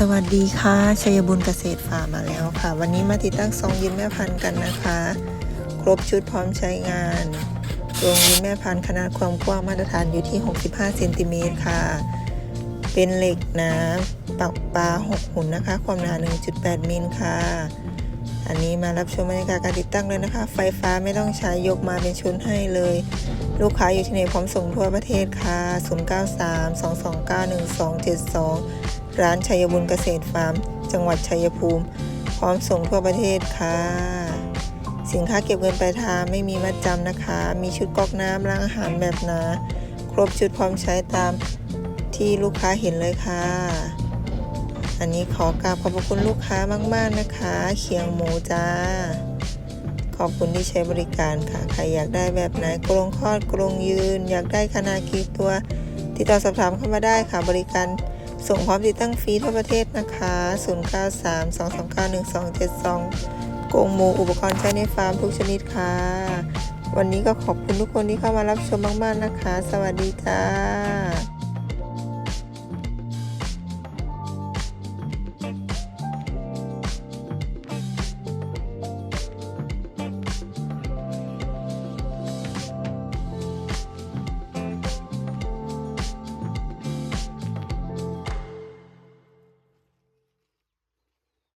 สวัสดีค่ะชัยบุญเกษตรฟาร์มมาแล้วค่ะ วันนี้มาติดตั้งซองยืนแม่พันธุ์กันนะคะ ครบชุดพร้อมใช้งานกรงยืนแม่พันธุ์ขนาดความกว้างมาตรฐานอยู่ที่ 65เซนติเมตรค่ะ เป็นเหล็กนะปักปลา6หุ่นนะคะ ความหนา 1.8 มิลค่ะ อันนี้มารับชมบรรยากาศการติดตั้งเลยนะคะ ไฟฟ้าไม่ต้องใช้ยกมาเป็นชุดให้เลย ลูกค้าอยู่ที่ไหนพร้อมส่งทั่วประเทศค่ะ 0932291272 ร้านชัยบุญเกษตรฟาร์ม จังหวัดชัยภูมิ พร้อมส่งทั่วประเทศค่ะ สินค้าเก็บเงินปลายทางไม่มีมัดจำนะคะ มีชุดก๊อกน้ำล้างอาหารแบบหนา ครบชุดพร้อมใช้ตามที่ลูกค้าเห็นเลยค่ะ อันนี้ขอกราบขอบพระคุณลูกค้ามาก ๆนะคะ เคียงหมูจ้า ขอบคุณที่ใช้บริการค่ะ ใครอยากได้แบบไหนกรงคลอดกรงยืน อยากได้ขนาดกี่ตัว ติดต่อสอบถามเข้ามาได้ค่ะบริการ ส่งพร้อมติดตั้งฟรีทั่วประเทศนะคะ 0932291272 กงหมูอุปกรณ์ใช้ในฟาร์มทุกชนิดค่ะ วันนี้ก็ขอบคุณทุกคนที่เข้ามารับชมมาก ๆ นะคะ สวัสดีจ้า